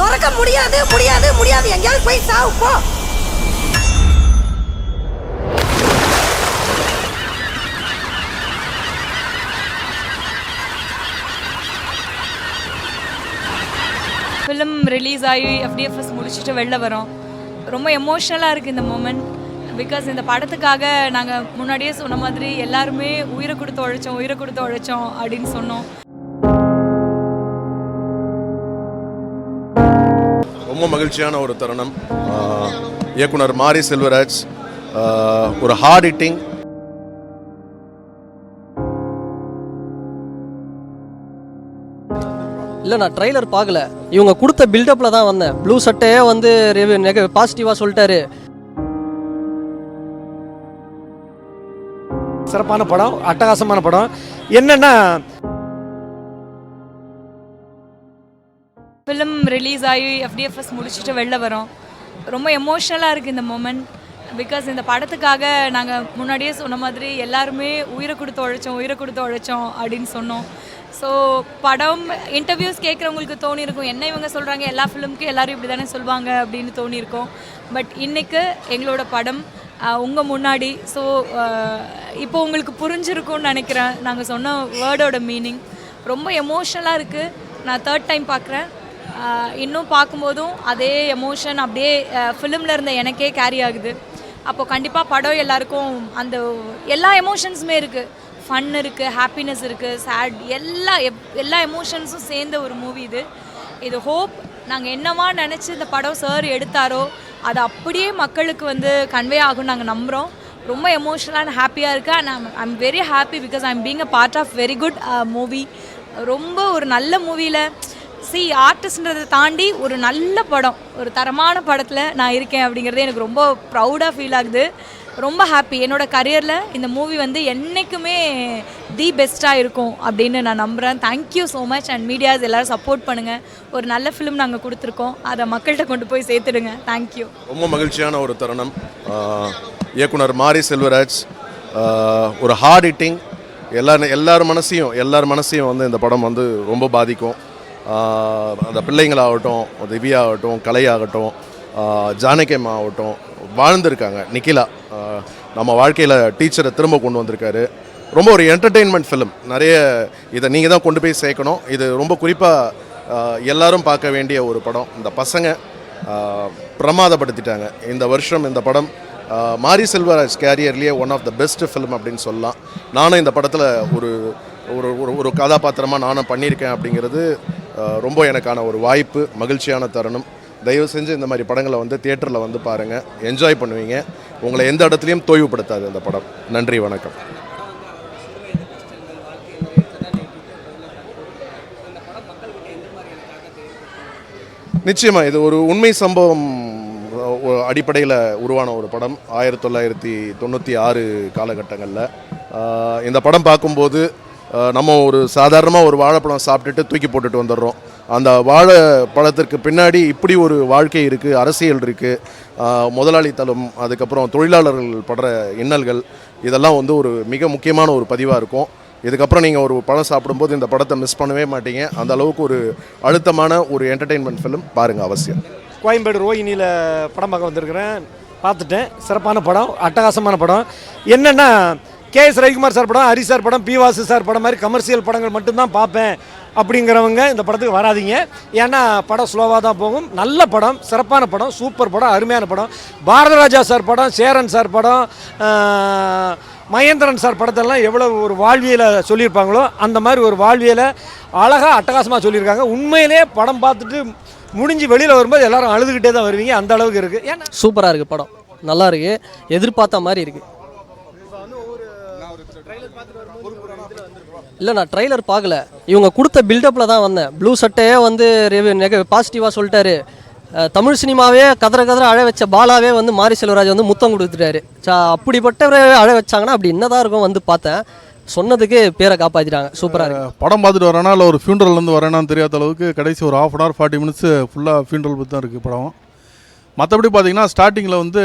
திறக்க முடியாது முடியாது முடியாது. எங்கேயாவது போய் சாவு போ. ஃபிலிம் ரிலீஸ் ஆகி எஃப்டிஎஃப்எஸ் முடிச்சுட்டு வெளில வரோம். ரொம்ப எமோஷ்னலாக இருக்குது இந்த மூமெண்ட் பிகாஸ் இந்த படத்துக்காக நாங்கள் முன்னாடியே சொன்ன மாதிரி எல்லாருமே உயிரை கொடுத்து உழைச்சோம் உயிரை கொடுத்து உழைச்சோம் அப்படின்னு சொன்னோம். ரொம்ப மகிழ்ச்சியான ஒரு தருணம். இயக்குனர் மாரி செல்வராஜ் ஒரு ஹார்ட் ஹிட்டிங் இல்லை நான் ட்ரைலர் பார்க்கல. இவங்க கொடுத்த பில்டப்பில் தான் வந்தேன். ப்ளூ சட்டையே வந்து நெக பாசிட்டிவாக சொல்லிட்டாரு. சிறப்பான படம் அட்டகாசமான படம். என்னன்னா ஃபிலிம் ரிலீஸ் ஆகி எஃப்டிஎஃப்எஸ் முடிச்சுட்டு வெளில வரோம். ரொம்ப எமோஷ்னலாக இருக்குது இந்த மூமெண்ட் பிகாஸ் இந்த படத்துக்காக நாங்கள் முன்னாடியே சொன்ன மாதிரி எல்லாருமே உயிரை கொடுத்து உழைச்சோம் உயிரை கொடுத்து உழைச்சோம் அப்படின்னு சொன்னோம். ஸோ படம் இன்டர்வியூஸ் கேட்குறவங்களுக்கு தோணியிருக்கும். என்ன இவங்க சொல்கிறாங்க எல்லா ஃபிலிமுக்கும் எல்லோரும் இப்படி தானே சொல்லுவாங்க அப்படின்னு தோணியிருக்கோம். பட் இன்றைக்கு எங்களோட படம் உங்கள் முன்னாடி. ஸோ இப்போ உங்களுக்கு புரிஞ்சிருக்கும்னு நினைக்கிறேன். நாங்கள் சொன்ன வேர்டோட மீனிங் ரொம்ப எமோஷ்னலாக இருக்குது நான் தேர்ட் டைம் பார்க்குறேன். இன்னும் பார்க்கும்போதும் அதே எமோஷன் அப்படியே ஃபிலிமில் இருந்த எனக்கே கேரி ஆகுது. அப்போ கண்டிப்பாக படம் எல்லாருக்கும் அந்த எல்லா எமோஷன்ஸுமே இருக்குது ஃபன் இருக்குது ஹாப்பினஸ் இருக்குது சேட் எல்லா எப்- எல்லா எமோஷன்ஸும் சேர்ந்த ஒரு மூவி இது. இது ஹோப் நாங்கள் என்னவா நினச்சி இந்த படம் சார் எடுத்தாரோ அது அப்படியே மக்களுக்கு வந்து கன்வே ஆகும்னு நாங்கள் நம்புகிறோம் ரொம்ப எமோஷனலாக அண்ட் ஹாப்பியாக இருக்குது and I'm I'm very happy because I'm being a part of very good movie ரொம்ப ஒரு நல்ல மூவியில் சி ஆர்டிஸ்ட்ன்றதை தாண்டி ஒரு நல்ல படம் ஒரு தரமான படத்தில் நான் இருக்கேன் அப்படிங்கிறது எனக்கு ரொம்ப ப்ரௌடாக ஃபீல் ஆகுது. ரொம்ப ஹாப்பி என்னோட கரியரில் இந்த மூவி வந்து என்றைக்குமே தி பெஸ்ட்டாக இருக்கும் அப்படின்னு நான் நம்புகிறேன் thank you so much and medias எல்லோரும் சப்போர்ட் பண்ணுங்கள் ஒரு நல்ல ஃபிலிம் நாங்கள் கொடுத்துருக்கோம். அதை மக்கள்கிட்ட கொண்டு போய் சேர்த்துடுங்க. தேங்க்யூ ரொம்ப மகிழ்ச்சியான ஒரு தருணம். இயக்குனர் மாரி செல்வராஜ் ஒரு ஹார்ட் ஹிட்டிங் எல்லா எல்லார் மனசையும் எல்லார் மனசையும் வந்து இந்த படம் வந்து ரொம்ப பாதிக்கும். அந்த பிள்ளைங்களாகட்டும் திவ்யா ஆகட்டும் கலை ஆகட்டும் ஜானகியம் ஆகட்டும் வாழ்ந்திருக்காங்க. நிக்கிலா நம்ம வாழ்க்கையில் டீச்சரை திரும்ப கொண்டு வந்திருக்காரு. ரொம்ப ஒரு என்டர்டெயின்மெண்ட் ஃபிலிம் நிறைய இதை நீங்கள் தான் கொண்டு போய் சேர்க்கணும். இது ரொம்ப குறிப்பாக எல்லாரும் பார்க்க வேண்டிய ஒரு படம். இந்த பசங்க பிரமாதப்படுத்திட்டாங்க. இந்த வருஷம் இந்த படம் Mari Selvaraj கேரியர்லேயே one of the best film அப்படின்னு சொல்லலாம். நானும் இந்த படத்தில் ஒரு ஒரு ஒரு ஒரு கதாபாத்திரமாக நானும் பண்ணியிருக்கேன் அப்படிங்கிறது ரொம்ப எனக்கான ஒரு வாய்ப்பு மகிழ்ச்சியான தருணம். தயவு செஞ்சு இந்த மாதிரி படங்களை வந்து தியேட்டரில் வந்து பாருங்கள் என்ஜாய் பண்ணுவீங்க. உங்களை எந்த இடத்துலையும் தோய்வுபடுத்தாது இந்த படம். நன்றி வணக்கம். நிச்சயமாக இது ஒரு உண்மை சம்பவம் அடிப்படையில் உருவான ஒரு படம். ஆயிரத்தி தொள்ளாயிரத்தி தொண்ணூற்றி ஆறு காலகட்டங்களில் இந்த படம் பார்க்கும்போது நம்ம ஒரு சாதாரணமாக ஒரு வாழைப்பழம் சாப்பிட்டுட்டு தூக்கி போட்டுட்டு வந்துடுறோம். அந்த வாழைப்பழத்திற்கு பின்னாடி இப்படி ஒரு வாழ்க்கை இருக்குது அரசியல் இருக்குது முதலாளித்தளம் அதுக்கப்புறம் தொழிலாளர்கள் படுற இன்னல்கள் இதெல்லாம் வந்து ஒரு மிக முக்கியமான ஒரு பதிவாக இருக்கும். இதுக்கப்புறம் நீங்கள் ஒரு படம் சாப்பிடும்போது இந்த படத்தை மிஸ் பண்ணவே மாட்டீங்க. அந்த அளவுக்கு ஒரு அழுத்தமான ஒரு என்டர்டெயின்மெண்ட் ஃபிலிம் பாருங்கள் அவசியம். கோயம்பேடு ரோஹினியில் படம் பார்க்க வந்திருக்கிறேன். பார்த்துட்டேன். சிறப்பான படம் அட்டகாசமான படம். என்னென்னா கே எஸ் ரவிக்குமார் சார் படம் ஹரி சார் படம் பி வாசு சார் படம் மாதிரி கமர்ஷியல் படங்கள் மட்டும்தான் பார்ப்பேன் அப்படிங்கிறவங்க இந்த படத்துக்கு வராதீங்க. ஏன்னா படம் ஸ்லோவாக தான் போகும். நல்ல படம் சிறப்பான படம் சூப்பர் படம் அருமையான படம். பாரதராஜா சார் படம் சேரன் சார் படம் மகேந்திரன் சார் படத்தெல்லாம் எவ்வளோ ஒரு வாழ்வியலை சொல்லியிருப்பாங்களோ அந்த மாதிரி ஒரு வாழ்வியலை அழகாக அட்டகாசமாக சொல்லியிருக்காங்க. உண்மையிலே படம் பார்த்துட்டு முடிஞ்சு வெளியில் வரும்போது எல்லாரும் அழுதுகிட்டே தான் வருவீங்க. அந்த அளவுக்கு இருக்குது ஏன்னா சூப்பராக இருக்குது படம். நல்லா இருக்குது எதிர்பார்த்த மாதிரி இருக்குது இல்லை நான் ட்ரைலர் பார்க்கல. இவங்க கொடுத்த பில்டப்பில் தான் வந்தேன். ப்ளூ சட்டையே வந்து நெக பாசிட்டிவாக சொல்லிட்டாரு. தமிழ் சினிமாவே கதற கதற அழ வச்ச பாலாவே வந்து மாரி செல்வராஜ் வந்து முத்தம் கொடுத்துட்டாரு. சா அப்படிப்பட்டவரை அழ வச்சாங்கன்னா அப்படி என்னதான் இருக்கும் வந்து பார்த்தேன். சொன்னதுக்கு பேரை காப்பாற்றிட்டாங்க சூப்பராக இருக்கு. படம் பார்த்துட்டு வரேனா இல்லை ஒரு ஃபியூனரல்லேருந்து வரேனான்னு தெரியாத அளவுக்கு கடைசி ஒரு half an hour forty minutes ஃபுல்லாக ஃபியூனரல் பற்றி தான் இருக்குது படம். மற்றபடி பார்த்தீங்கன்னா ஸ்டார்டிங்கில் வந்து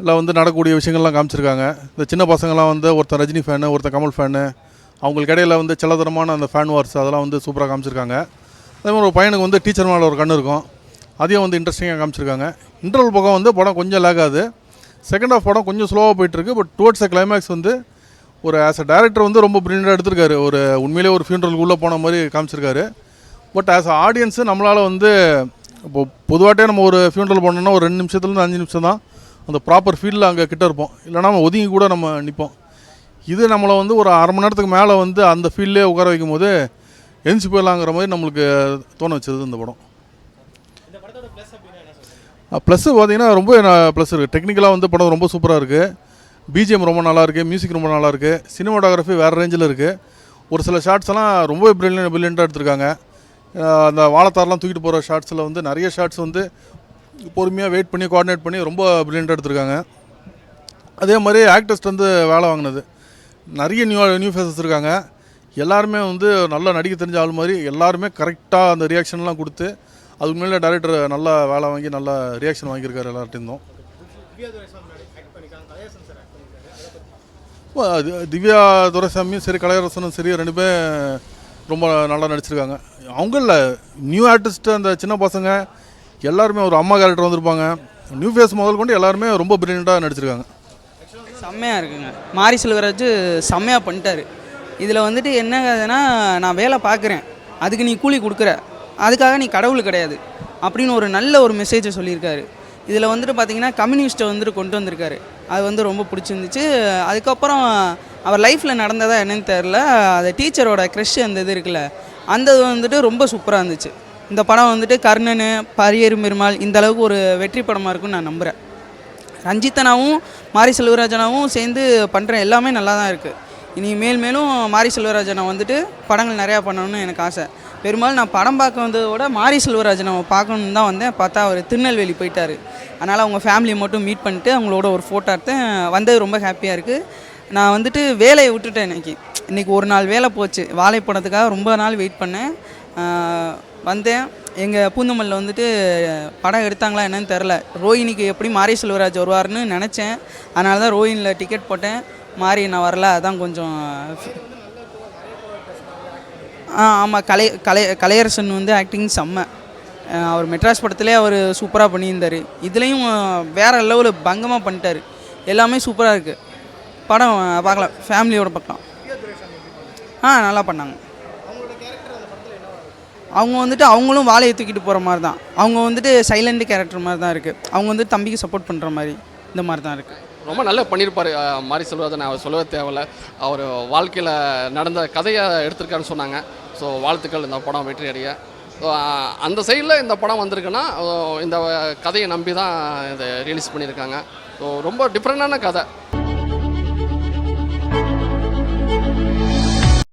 இல்லை வந்து நடக்கக்கூடிய விஷயங்கள்லாம் காமிச்சிருக்காங்க. இந்த சின்ன பசங்கள்லாம் வந்து ஒருத்தன் ரஜினி ஃபேனு ஒருத்தன் கமல் ஃபேனு அவங்களுக்கு இடையில வந்து செல்லதரமான அந்த ஃபேன் வார்ஸ் அதெல்லாம் வந்து சூப்பராக காமிச்சிருக்காங்க. அதே மாதிரி ஒரு பையனுக்கு வந்து டீச்சர் மேலே ஒரு கண் இருக்கும். அதையும் வந்து இன்ட்ரெஸ்டிங்காக காமிச்சிருக்காங்க. இன்டர்வல் பக்கம் வந்து படம் கொஞ்சம் லேக் ஆகுது. செகண்ட் ஆஃப் படம் கொஞ்சம் ஸ்லோவாக போயிட்டுருக்கு. பட் டுவர்ட்ஸ் அ கிளைமேக்ஸ் வந்து ஒரு ஆஸ் அ டேரக்டர் வந்து ரொம்ப பிரிண்டாக எடுத்திருக்காரு. ஒரு உண்மையிலே ஒரு ஃபியூனரலுக்கு உள்ளே போன மாதிரி காமிச்சிருக்காரு. பட் ஆஸ் அ ஆடியன்ஸு நம்மளால் வந்து இப்போ பொதுவாட்டே நம்ம ஒரு ஃபியூனரல் பண்ணோம்னா ஒரு ரெண்டு நிமிஷத்துலேருந்து அஞ்சு நிமிஷம் தான் அந்த ப்ராப்பர் ஃபீல்டில் அங்கே கிட்ட இருப்போம். இல்லைனா நம்ம ஒதுங்கி கூட நம்ம நிற்போம் இது நம்மளை வந்து ஒரு அரை மணி நேரத்துக்கு மேலே வந்து அந்த ஃபீல்ட்லேயே உட்கார வைக்கும் போது எந்திச்சு போயிடலாங்கிற மாதிரி நம்மளுக்கு தோண வச்சது இந்த படம். ப்ளஸ்ஸு பார்த்தீங்கன்னா ரொம்ப ப்ளஸ் இருக்குது டெக்னிக்கலாக வந்து படம் ரொம்ப சூப்பராக இருக்குது பிஜிஎம் ரொம்ப நல்லா இருக்குது மியூசிக் ரொம்ப நல்லா இருக்குது சினிமாட்டோகிராஃபி வேறு ரேஞ்சில் இருக்குது ஒரு சில ஷார்ட்ஸ் எல்லாம் ரொம்ப பிரில்லியன் பிரில்லியண்ட்டாக எடுத்திருக்காங்க. அந்த வாழைத்தாரெலாம் தூக்கிட்டு போகிற ஷார்ட்ஸில் வந்து நிறைய ஷார்ட்ஸ் வந்து பொறுமையாக வெயிட் பண்ணி கோஆர்டினேட் பண்ணி ரொம்ப பிரில்லியண்ட்டாக எடுத்திருக்காங்க. அதே மாதிரி ஆக்டர்ஸ்ட் வந்து வேலை வாங்கினது. நிறைய நியூ நியூ ஃபேஸஸ் இருக்காங்க. எல்லாருமே வந்து நல்லா நடிக்க தெரிஞ்ச ஆள் மாதிரி எல்லாருமே கரெக்டாக அந்த ரியாக்ஷன்லாம் கொடுத்து அதுக்கு மேலே டேரக்டர் நல்லா வேலை வாங்கி நல்லா ரியாக்ஷன் வாங்கியிருக்காரு எல்லார்ட்டையும் அது திவ்யா துரைசாமியும் சரி கலையரசனும் சரி ரெண்டு பேரும் ரொம்ப நல்லா நடிச்சிருக்காங்க. அவங்க இல்லை நியூ ஆர்டிஸ்ட்டு அந்த சின்ன பசங்க எல்லாருமே ஒரு அம்மா கேரக்டர் வந்திருப்பாங்க. நியூ ஃபேஸ் முதல் கொண்டு எல்லாருமே ரொம்ப பிரில்லியண்ட்டாக நடிச்சிருக்காங்க. செம்மையாக இருக்குங்க. மாரி செல்வராஜ் செம்மையாக பண்ணிட்டாரு. இதில் வந்துட்டு என்ன கதைன்னா நான் வேலை பார்க்குறேன். அதுக்கு நீ கூலி கொடுக்குற. அதுக்காக நீ கடவுள் கிடையாது. அப்படின்னு ஒரு நல்ல ஒரு மெசேஜை சொல்லியிருக்காரு. இதில் வந்துட்டு பார்த்தீங்கன்னா கம்யூனிஸ்ட்டை வந்துட்டு கொண்டு வந்திருக்காரு. அது வந்து ரொம்ப பிடிச்சிருந்துச்சு. அதுக்கப்புறம் அவர் லைஃப்பில் நடந்ததா என்னன்னு தெரில அது டீச்சரோட க்ரெஷ் அந்த இது இருக்குல்ல அந்த இது வந்துட்டு ரொம்ப சூப்பராக இருந்துச்சு. இந்த படம் வந்துட்டு கர்ணன் பரியேறு பெருமாள் இந்த அளவுக்கு ஒரு வெற்றி படமாக இருக்கும்னு நான் நம்புகிறேன் ரஞ்சித்தனாவும் மாரி செல்வராஜனாவும் சேர்ந்து பண்ணுற எல்லாமே நல்லா தான் இருக்குது இனி மேல் மேலும் மாரி செல்வராஜனை வந்துட்டு படங்கள் நிறையா பண்ணணும்னு எனக்கு ஆசை. பெரும்பாலும் நான் படம் பார்க்க வந்ததை விட மாரி செல்வராஜனை பார்க்கணுன்னு தான் வந்தேன். பார்த்தா அவர் திருநெல்வேலி போயிட்டார். அதனால் அவங்க ஃபேமிலியை மட்டும் மீட் பண்ணிட்டு அவங்களோட ஒரு ஃபோட்டோ எடுத்தேன். வந்தது ரொம்ப ஹாப்பியாக இருக்குது நான் வந்துட்டு வேலையை விட்டுட்டேன் இன்னைக்கு. இன்றைக்கி ஒரு நாள் வேலை போச்சு. வாழைப்படத்துக்காக ரொம்ப நாள் வெயிட் பண்ணேன். வந்தேன். எங்கள் பூந்தமல்லில் வந்துட்டு படம் எடுத்தாங்களா என்னன்னு தெரில ரோஹினிக்கு எப்படி மாரி செல்வராஜ் வருவார்னு நினச்சேன். அதனால தான் ரோஹினியில் டிக்கெட் போட்டேன். மாரி நான் வரல அதான் கொஞ்சம் ஆ ஆமாம் கலை கலை கலையரசன் வந்து ஆக்டிங் செம்ம. அவர் மெட்ராஸ் படத்துலேயே அவர் சூப்பராக பண்ணியிருந்தார். இதுலேயும் வேறு லெவலில் பங்கமாக பண்ணிட்டார். எல்லாமே சூப்பராக இருக்குது படம் பார்க்கலாம். ஃபேமிலியோட பார்க்கலாம் ஆ நல்லா பண்ணாங்க. அவங்க வந்துட்டு அவங்களும் வாழையை தூக்கிட்டு போகிற மாதிரி தான் அவங்க வந்துட்டு சைலண்ட் கேரக்டர் மாதிரி தான் இருக்குது அவங்க வந்து தம்பிக்கு சப்போர்ட் பண்ணுற மாதிரி இந்த மாதிரி தான் இருக்குது ரொம்ப நல்லா பண்ணியிருப்பார் மாரி நான் அவர் சொல்லவே தேவையில்ல. அவர் வாழ்க்கையில் நடந்த கதையை எடுத்திருக்காருன்னு சொன்னாங்க. ஸோ வாழ்த்துக்கள் இந்த படம் வெற்றி அடைய ஸோ அந்த சைடில் இந்த படம் வந்திருக்குன்னா இந்த கதையை நம்பி தான் இதை ரிலீஸ் பண்ணியிருக்காங்க. ஸோ ரொம்ப டிஃப்ரெண்டான கதை.